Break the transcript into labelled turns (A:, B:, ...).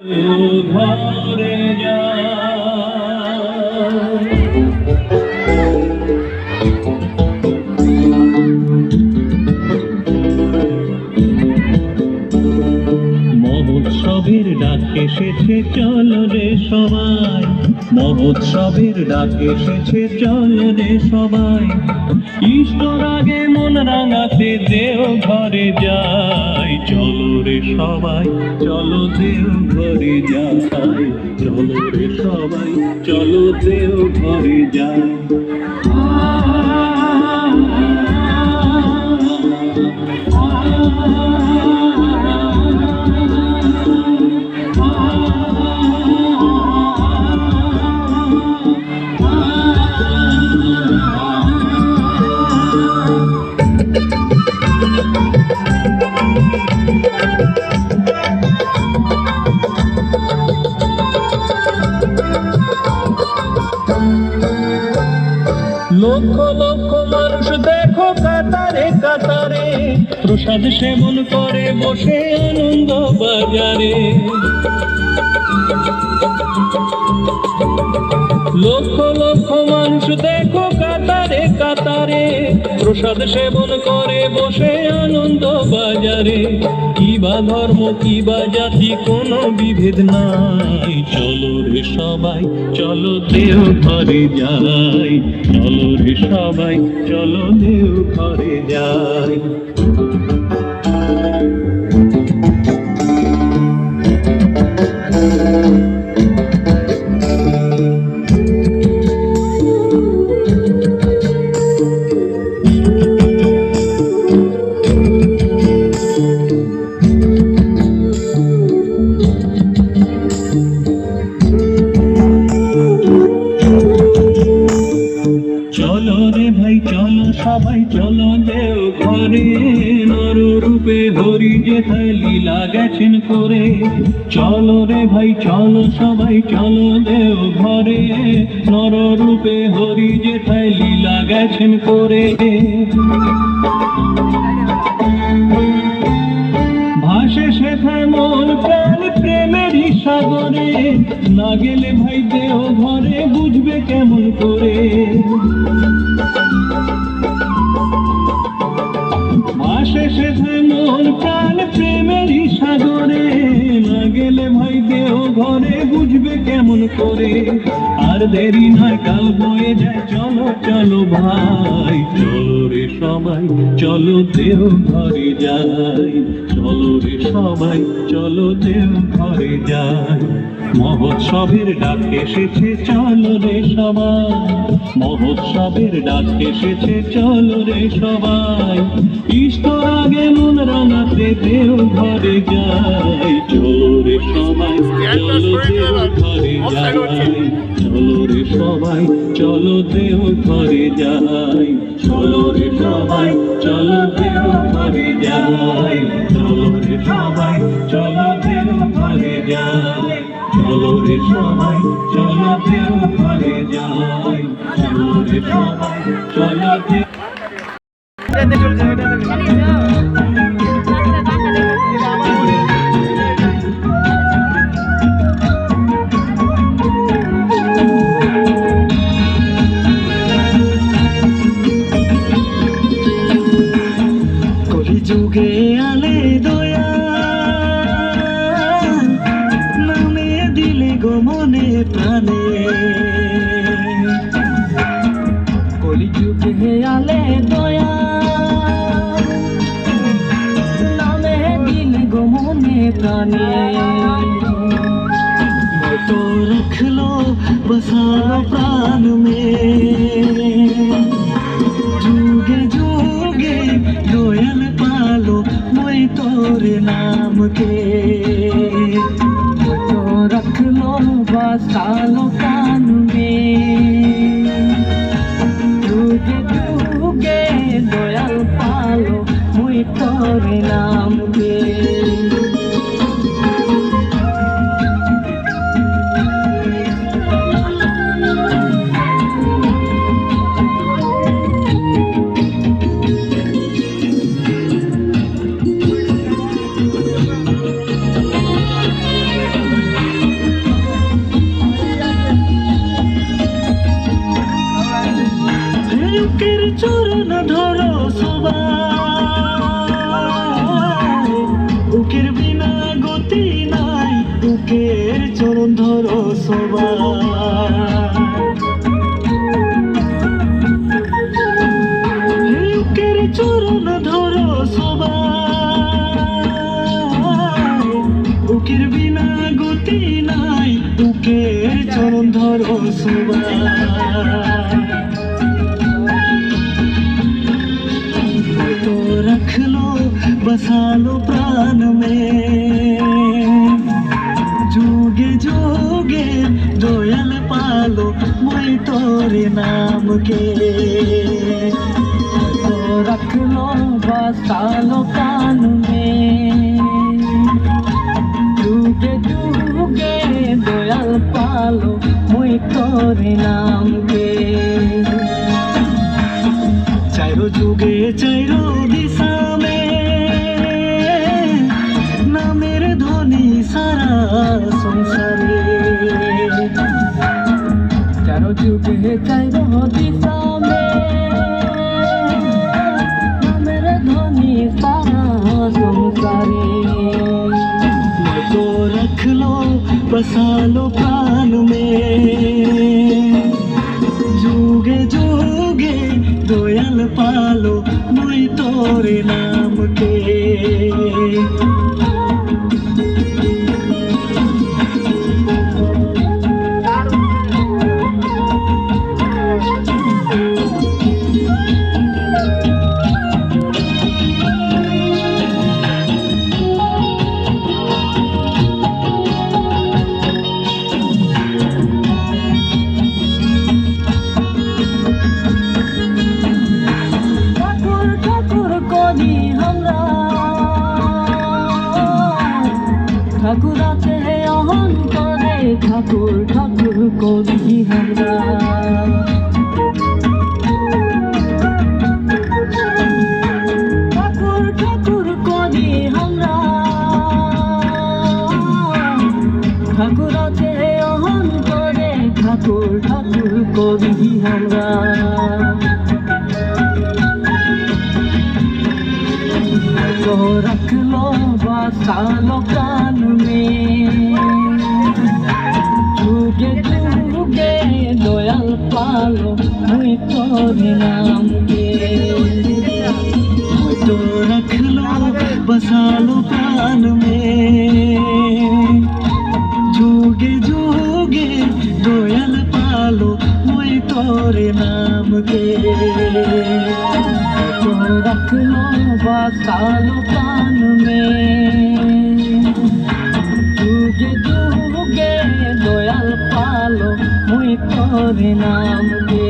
A: ঘরে যা এসেছে চল রে সবাই। মহোৎসবের ডাক এসেছে, চল রে সবাই। ঈশ্বর আগে মন রাঙাতে দেও ঘরে যাই চলো রে সবাই, চলো দেও ঘরে যাই চলো রে সবাই, চলো দেও ঘরে যাই লক্ষ লক্ষ মানুষ দেখো কাতারে কাতারে। প্রসাদ সেবন করে, বসে আনন্দ বাজারে। লক্ষ লক্ষ মানুষ দেখো কাতারে কাতারে। প্রসাদ সেবন করে, বসে আনন্দ বাজারে। কি বা ধর্ম কি বা জাতি, কোনো বিভেদ নাই। চলো রে সবাই, চলো দেও ঘরে যাই। চলো রে সবাই, চলো দেও ঘরে যাই। চলো ঘরে নর রূপে হরি যেথায় লীলা গেছেন করে। চলো রে ভাই, চলো সবাই, চলো দেও ঘরে। নর রূপে হরি যেথায় লীলা গেছেন করে। ভাসে শেখায় মন প্রাণ প্রেমেরই সাগরে। না গেলে ভাই দেও ঘরে, বুঝবে কেমন করে। ভাসে শেখায় মন প্রাণ করে। আর দেরি নয় কাল বয়ে যায় চলো চলো ভাই। চলো রে সবাই চলো দেহ ঘরে যাই। চলো রে সবাই চলো দেহ ঘরে যাই। মহোৎসবের ডাক এসেছে চলো রে সবাই। মহোৎসবের ডাক এসেছে চলো রে সবাই। ইষ্টর আগে মন রাঙাতে দেও ঘরে যাই। চলো রে সবাই চলো ঘরে যাই চলো রে সবাই চলো দেও ঘরে যাই চলো রে সবাই চলো দেও ঘরে যাই চলো রে সবাই চলো দেও ঘরে যাই চলো রে সবাই চলো দেও ঘরে যাই চলো রে সবাই চলো দেও
B: বসালো প্রাণ बसालो प्राण में जुगे जुगे दोयल पालो मैं तोरे नाम के तो रख लो बसालो कान में সারা সংসারে। কেন চুপে তাই রহতি সামে নামের ধ্বনি সারা সংসারে। তো রখ লো বসা লো প্রাণ মে। যুগে যুগে দয়াল পালো মুই তোরে না। করি আমরা ঠাকুর ঠাকুর করি আমরা ঠাকুর আছে অহন করে ঠাকুর ঠাকুর করি আমরা को रख लो ভালো আমি পরিণাম হয়তো রাখল বসালো প্রাণ মে যোগে যোগে দোয়াল পালো মই তোরে নাম কে তো রাখল বসালো প্রাণ মে যোগে যোগে দোয়াল পালো পরে নামকে